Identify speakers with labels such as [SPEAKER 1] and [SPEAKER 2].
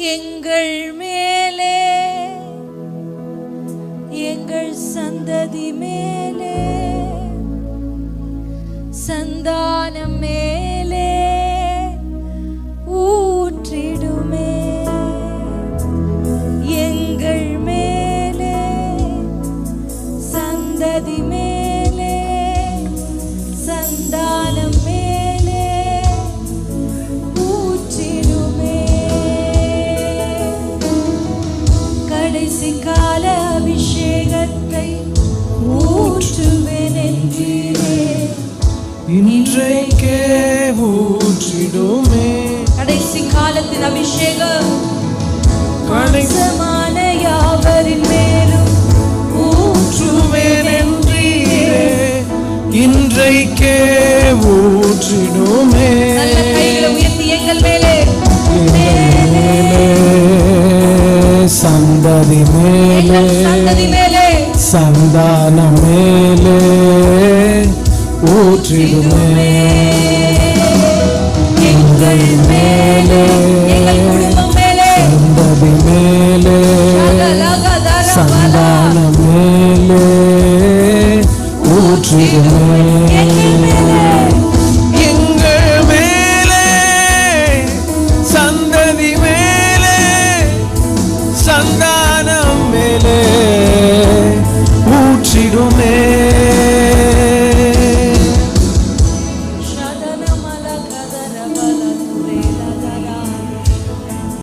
[SPEAKER 1] எங்கள் மேலே எங்கள் சந்ததி மேலே சந்தானம் மேலே ஊற்றிடுமே. எங்கள் மேலே சந்ததி மேலே கடைசி கால அபிஷேகத்தை ஊற்றுவேன் என்றீரே
[SPEAKER 2] இன்றைக்கே ஊற்றிடுமே
[SPEAKER 1] கடைசி காலத்தின் அபிஷேகம்
[SPEAKER 2] கடை
[SPEAKER 1] மாம்சமான யாவரின் மேலும்
[SPEAKER 2] ஊற்றுவேன் என்றீரே இன்றைக்கே ஊற்றிடுமே சந்ததி மேலே
[SPEAKER 1] சந்ததி மேலே.
[SPEAKER 2] சந்தான மேலே ஊற்றிடுமே
[SPEAKER 1] எங்கள் மேலே
[SPEAKER 2] சந்ததி மேலே
[SPEAKER 1] லகதரபல.
[SPEAKER 2] சந்தான மேலே ஊற்றிடுமே
[SPEAKER 1] ಜ್ಞಾನ